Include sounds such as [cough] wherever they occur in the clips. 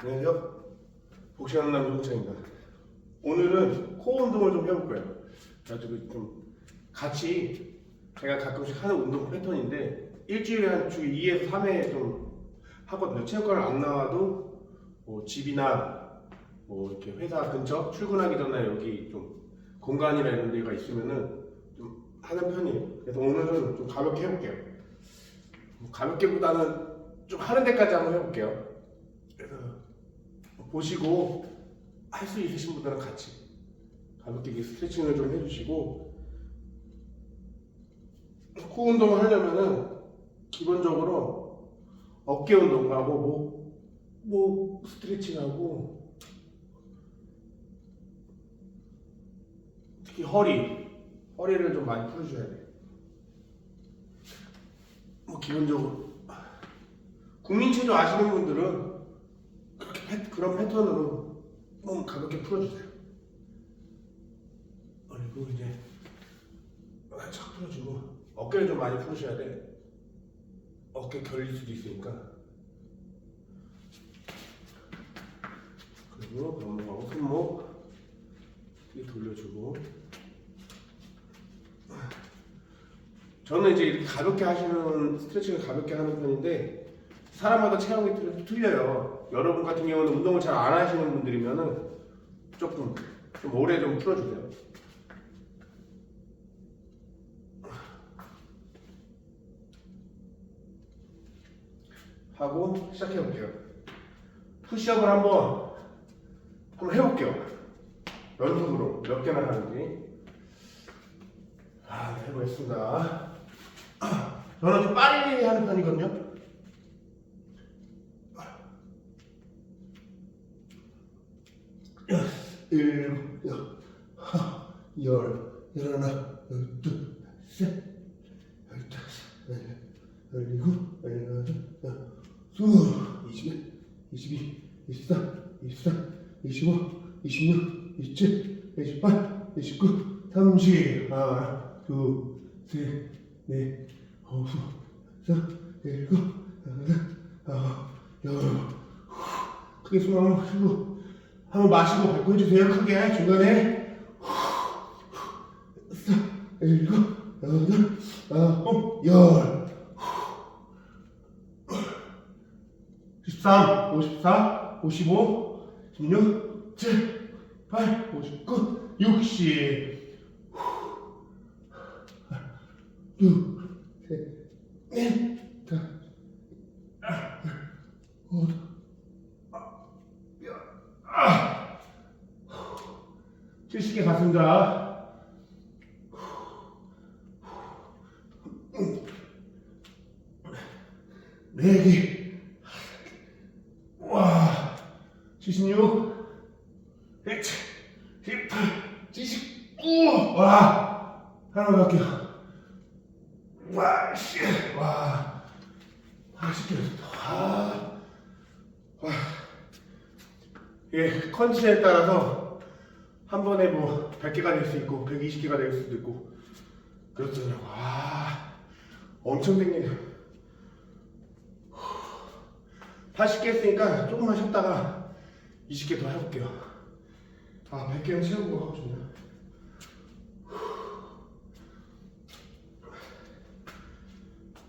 안녕하세요. 복싱하는 남자 홍창입니다. 오늘은 코 운동을 좀 해볼 거예요. 그래가지고 좀 같이 제가 가끔씩 하는 운동 패턴인데 일주일에 한 주 2에서 3회 좀 하거든요. 체육관을 안 나와도 뭐 집이나 뭐 이렇게 회사 근처 출근하기 전에 여기 좀 공간이나 이런 데가 있으면은 좀 하는 편이에요. 그래서 오늘은 좀 가볍게 해볼게요. 뭐 가볍게보다는 좀 하는 데까지 한번 해볼게요. 보시고 할 수 있으신 분들은 같이 가볍게 스트레칭을 좀 해주시고 코 운동을 하려면은 기본적으로 어깨 운동하고 목, 목 스트레칭하고 특히 허리 허리를 좀 많이 풀어줘야 돼요. 뭐 기본적으로 국민체조 아시는 분들은 그렇게 패- 그런 패턴으로 몸 가볍게 풀어주세요. 그리고 이제 착 풀어주고 어깨를 좀 많이 풀으셔야 돼. 어깨 결릴 수도 있으니까. 그리고 발목하고 손목 이렇게 돌려주고. 저는 이제 이렇게 가볍게 하시는 스트레칭을 가볍게 하는 편인데 사람마다 체형이 틀- 틀려요. 여러분 같은 경우는 운동을 잘 안 하시는 분들이면은 조금 좀 오래 좀 풀어주세요. 하고 시작해 볼게요. 푸시업을 한번 한번 해볼게요. 연속으로 몇 개나 하는지. 아, 해보겠습니다. [clears throat] 저는 좀 빨리 하는 편이거든요. 일곱, 여, 하, 열, 열하나, 열둘, 셋, 열다섯, 열, 열일곱, 열여덟, 열두, 이십일, 이십이, 이십삼, 이십사, 이십오, 이십육, 이십칠, 이십팔, 이십구, 삼십, 하나, 둘, 셋, 넷, 다섯, 여섯, 일곱, 여덟, 아홉, 열. 크게 숨 한번 쉬고 한번 마시고 밟고 해주세요. 크게 중간에 일곱, 여덟, 아홉, 열. 13, 54, 55, 16, 7, 8, 59, 60. 6, 7, 4, 70개 갔습니다. 네 개. 와, 76, 107, 18, 79. 와, 하나만 더 할게요. 와, 씨, 와, 80개. 와, 와. 예, 컨디션에 따라서 한 번에 뭐 100개가 될 수 있고 120개가 될 수도 있고 그렇더라고. 아, 엄청 땡기네요. 80개 했으니까 조금만 쉬었다가 20개 더 해볼게요. 아, 100개는 채우고 하고 싶네요.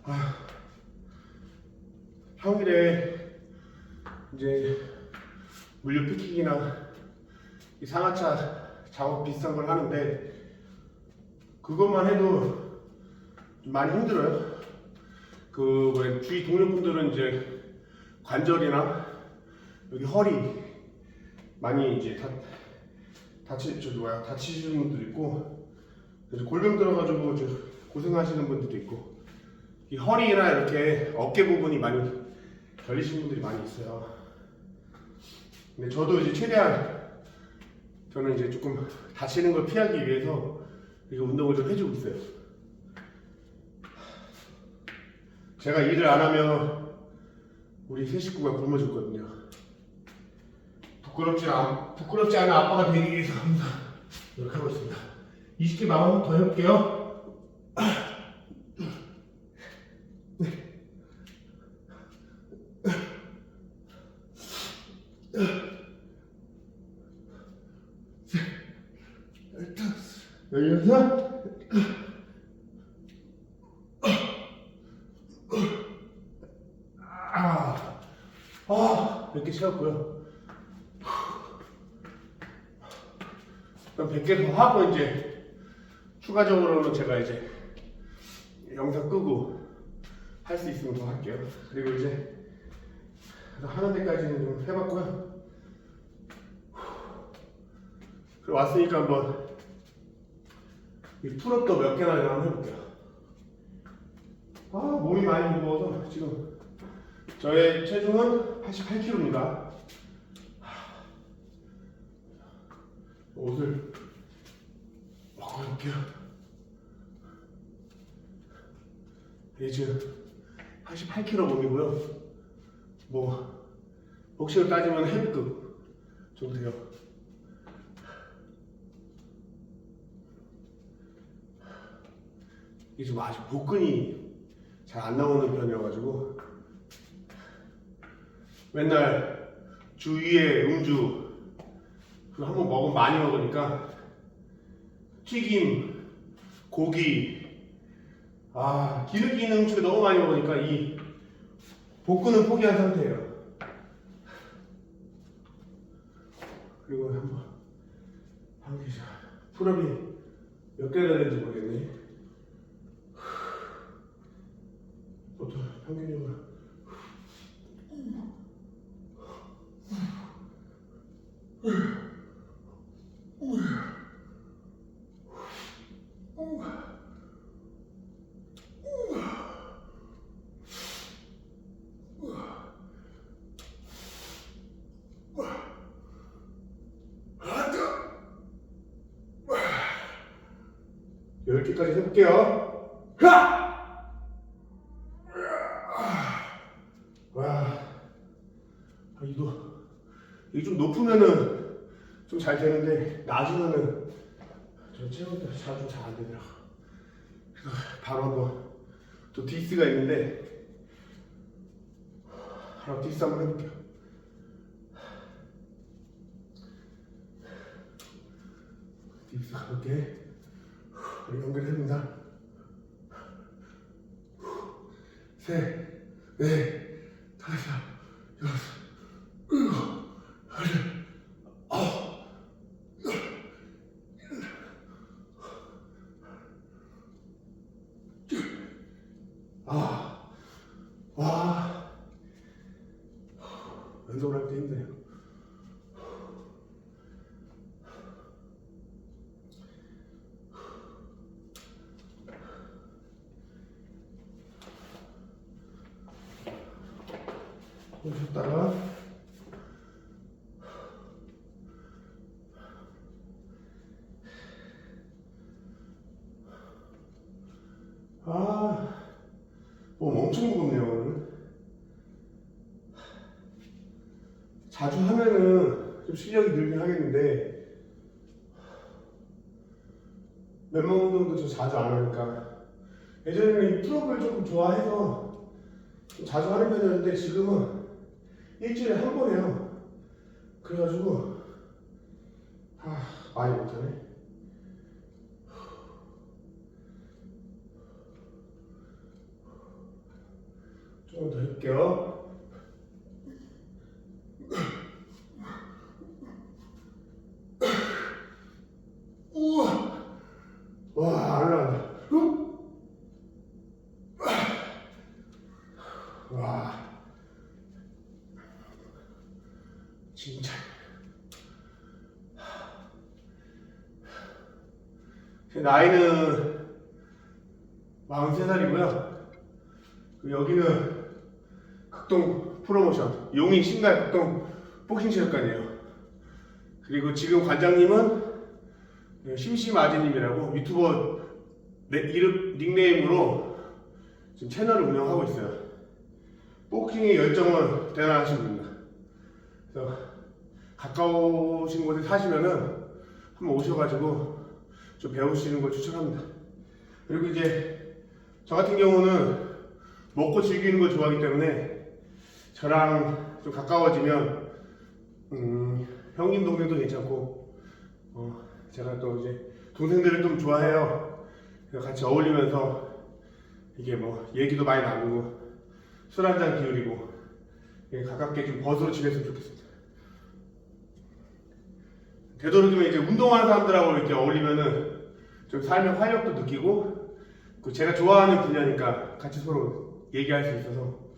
아, 평일에 이제 물류 피킹이나 이 상하차 작업 비슷한 걸 하는데 그것만 해도 좀 많이 힘들어요. 그 주위 동료분들은 이제 관절이나 여기 허리 많이 이제 다 다치 저 뭐야 다치시는 분들 있고 그래서 골병 들어가지고 고생하시는 분들도 있고 이 허리나 이렇게 어깨 부분이 많이 결리신 분들이 많이 있어요. 근데 저도 이제 최대한 저는 이제 조금 다치는 걸 피하기 위해서 이거 운동을 좀 해주고 있어요. 제가 일을 안 하면 우리 세 식구가 굶어 죽거든요. 부끄럽지 않 부끄럽지 않은 아빠가 되기 위해서 항상 노력하고 있습니다. 20개 마음 더 해볼게요. 열여섯 아, 아, 몇개 채웠고요. 그럼 100개 더 하고 이제 추가적으로는 제가 이제 영상 끄고 할 수 있으면 더 할게요. 그리고 이제 하는 데까지는 좀 해봤고요. 그리고 왔으니까 한번 이 풀업도 몇 개나 내가 한번 해볼게요. 아 몸이 많이 무거워서 지금 저의 체중은 88kg입니다. 옷을 바꿔볼게요. 이 지금 88kg 몸이고요. 뭐 복식을 따지면 헤비급 정도 돼요. 이게 지금 아직 복근이 잘 안 나오는 편이어가지고 맨날 주위에 음주 그 한 번 먹으면 많이 먹으니까 튀김, 고기 아 기름기 있는 음식을 너무 많이 먹으니까 이 복근은 포기한 상태예요. 그리고 한번 한개 풀업이 몇 개나 되는지 모르겠네. 보통 평균적으로 열 개까지 해볼게요. 하! 와, 아, 이거 이게 좀 높으면은 좀 잘 되는데 낮으면은 저 체온 때문에 자주 잘안 되더라고. 그래서 바로 한번 또 디스가 있는데 하나 디스 한번 해볼게요. 디스 가볍게 연결해봅니다. 셋, 넷, 다섯, 여섯, 일곱, 여덟, 아홉, 열. 아, 와, 연속을 할 때 힘드네요. 오셨다가 아, 몸 엄청 무겁네요 오늘. 자주 하면은 좀 실력이 늘긴 하겠는데 몇만 운동도 저 자주 안 하니까 예전에는 이 풀업을 조금 좋아해서 좀 자주 하는 편이었는데 지금은 일주일에 한 번 해요. 그래가지고 아 많이 못하네. 조금 더 해볼게요. 우와. 와안 올라간다. 와. 진짜. 제 나이는 43살이고요. 그 여기는 극동 프로모션. 용인 신갈 극동 복싱체육관이에요. 그리고 지금 관장님은 심심아재님이라고 유튜버 내 이름 닉네임으로 지금 채널을 운영하고 있어요. 복싱의 열정은 대단하신 분입니다. 그래서 가까우신 곳에 사시면은 한번 오셔가지고 좀 배우시는 걸 추천합니다. 그리고 이제 저 같은 경우는 먹고 즐기는 걸 좋아하기 때문에 저랑 좀 가까워지면 음, 형님 동생도 괜찮고 어, 제가 또 이제 동생들을 좀 좋아해요. 같이 어울리면서 이게 뭐 얘기도 많이 나누고 술 한 잔 기울이고 예, 가깝게 좀 벗으로 지냈으면 좋겠습니다. 되도록이면 이제 운동하는 사람들하고 이렇게 어울리면은 좀 삶의 활력도 느끼고 그 제가 좋아하는 분야니까 같이 서로 얘기할 수 있어서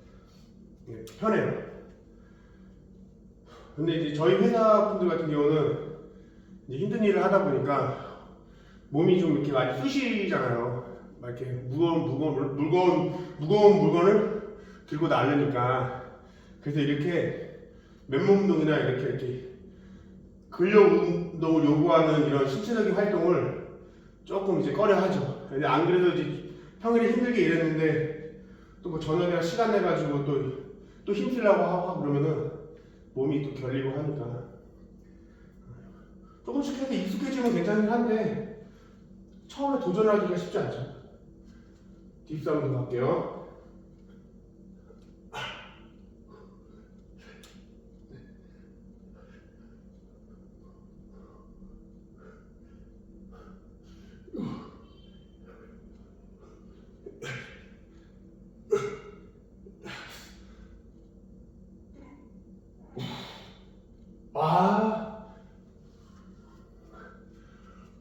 예, 편해요. 근데 이제 저희 회사 분들 같은 경우는 이제 힘든 일을 하다 보니까 몸이 좀 이렇게 많이 쑤시잖아요. 막 이렇게 무거운 무거운 물- 무거운 물건을 들고 나르니까 그래서 이렇게 맨몸 운동이나 이렇게 이렇게 근력 운동을 요구하는 이런 신체적인 활동을 조금 이제 꺼려 하죠. 근데 안 그래도 이제 평일에 힘들게 일했는데 또 뭐 저녁이나 시간 내 가지고 또 또 힘쓰려고 하고 그러면은 몸이 또 결리고 하니까 조금씩 해서 익숙해지면 괜찮긴 한데 처음에 도전하기가 쉽지 않죠. 딥사운드 갈게요.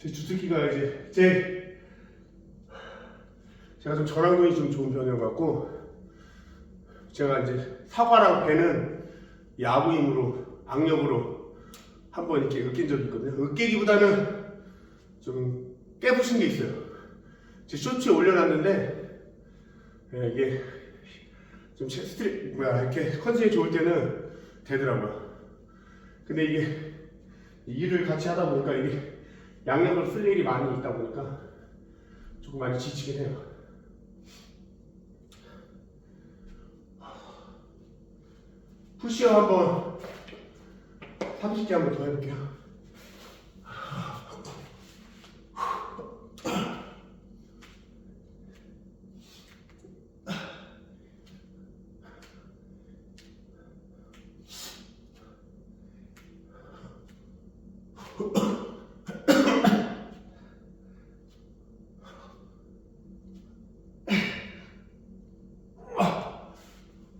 제 주특기가 이제 제 제가 좀 저랑근이 좀 좋은 편이어갖고 제가 이제 사과랑 배는 야구 힘으로 악력으로 한 번 이렇게 으깬 적이 있거든요. 으깨기보다는 좀 깨부신 게 있어요. 제 쇼츠에 올려놨는데 예, 이게 좀 체- 스트리 뭐야 이렇게 컨디션이 좋을 때는 되더라고요. 근데 이게 일을 같이 하다 보니까 이게 양력을 쓸 일이 많이 있다 보니까 조금 많이 지치긴 해요. 푸시업 한번 30개 한번 더 해볼게요.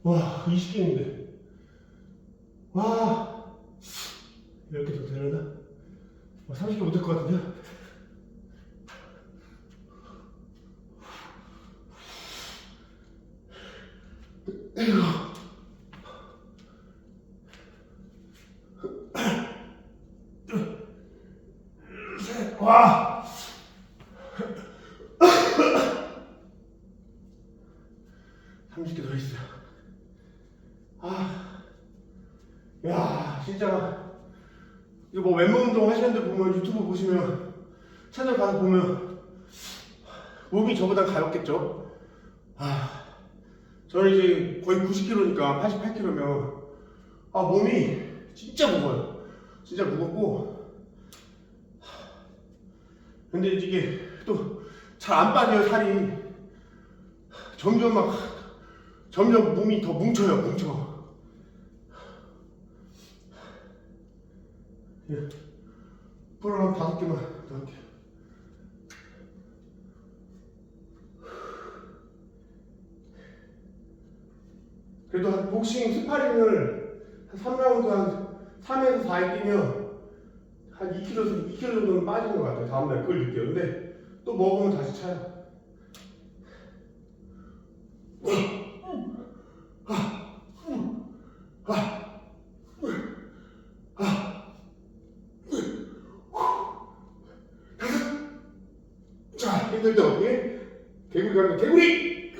와, 20개인데. 와, 이렇게 더 되려나? 와, 30개 못할 것 같은데? 와! 삼십 개 더 있어요. 아, 야, 진짜 이거 뭐 왼몸 운동 하시는 데 보면 유튜브 보시면 채널 가서 보면 몸이 저보다 가볍겠죠. 아, 저는 이제 거의 90kg니까 88kg면 아 몸이 진짜 무거워요. 진짜 무겁고 근데 이게 또 잘 안 빠져요 살이 점점 막 점점 몸이 더 뭉쳐요 뭉쳐 예. 불을 한 다섯 개만 더 할게요 그래도 한 복싱 스파링을 한 3라운드 한 3에서 4일 뛰면 한 2kg, 2kg 정도는 빠진 것 같아요. 다음날 그걸 느껴요. 근데 또 먹으면 다시 차요. 자, 힘들다 어떻게? 개구리 거, [gasps] 개구리!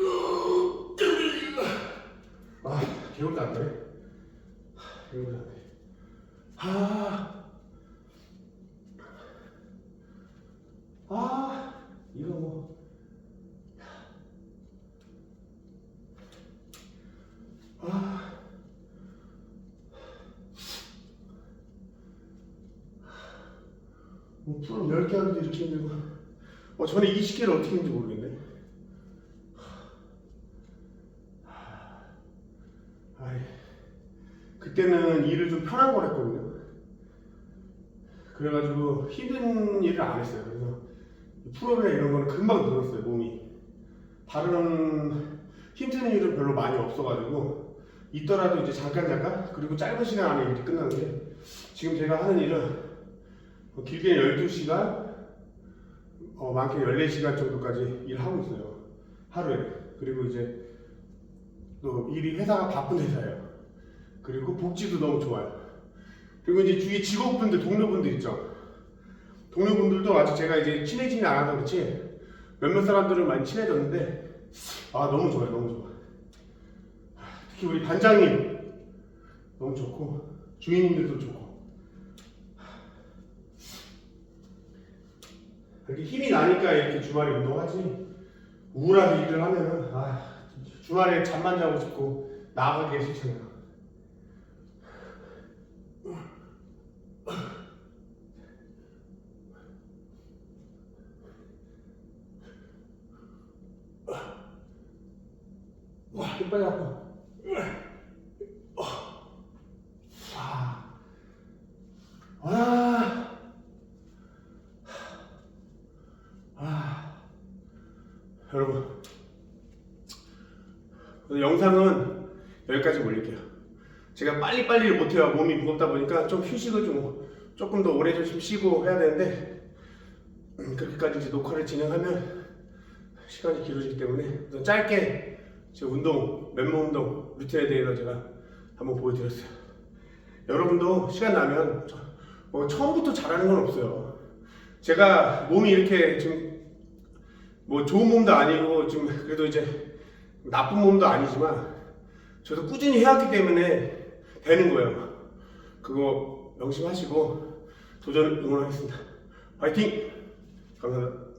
아, 개구리도 안 돼. 개구리도 안 돼. 아, 아, 이거 뭐. 아, 뭐 프로 10개 하는데 이렇게 힘들고. 어, 전에 20개를 어떻게 했는지 모르겠네. 아이, 그때는 일을 좀 편한 걸 했거든요. 그래가지고 힘든 일을 안 했어요. 그래서 프로그램 이런 거는 금방 늘었어요, 몸이. 다른 힘든 일은 별로 많이 없어가지고 있더라도 이제 잠깐 잠깐 그리고 짧은 시간 안에 일이 끝나는데 지금 제가 하는 일은 뭐 길게는 12시간 어, 많게는 14시간 정도까지 일하고 있어요. 하루에. 그리고 이제 또 일이 회사가 바쁜 회사예요. 그리고 복지도 너무 좋아요. 그리고 이제 주위에 직원분들, 동료분들 있죠. 동료분들도 아직 제가 이제 친해지지 않아서 그렇지 몇몇 사람들은 많이 친해졌는데 아 너무 좋아요, 너무 좋아. 특히 우리 반장님 너무 좋고 주인님들도 좋고 이렇게 힘이 나니까 이렇게 주말에 운동하지 우울하게 일을 하면은 아 주말에 잠만 자고 싶고 나가기 싫잖아요. 와, 힘 빨리 아파. 아, 아, 아, 여러분, 오늘 영상은 여기까지 올릴게요. 제가 빨리빨리 못해요. 몸이 무겁다 보니까 좀 휴식을 좀 조금 더 오래 좀 쉬고 해야 되는데 음, 그렇게까지 이제 녹화를 진행하면 시간이 길어지기 때문에 그래서 짧게 제 운동, 맨몸 운동 루틴에 대해서 제가 한번 보여드렸어요. 여러분도 시간 나면 저- 뭐 처음부터 잘하는 건 없어요. 제가 몸이 이렇게 지금 뭐 좋은 몸도 아니고 지금 그래도 이제 나쁜 몸도 아니지만 저도 꾸준히 해왔기 때문에 되는 거예요. 그거 명심하시고 도전 응원하겠습니다. 화이팅! 감사합니다.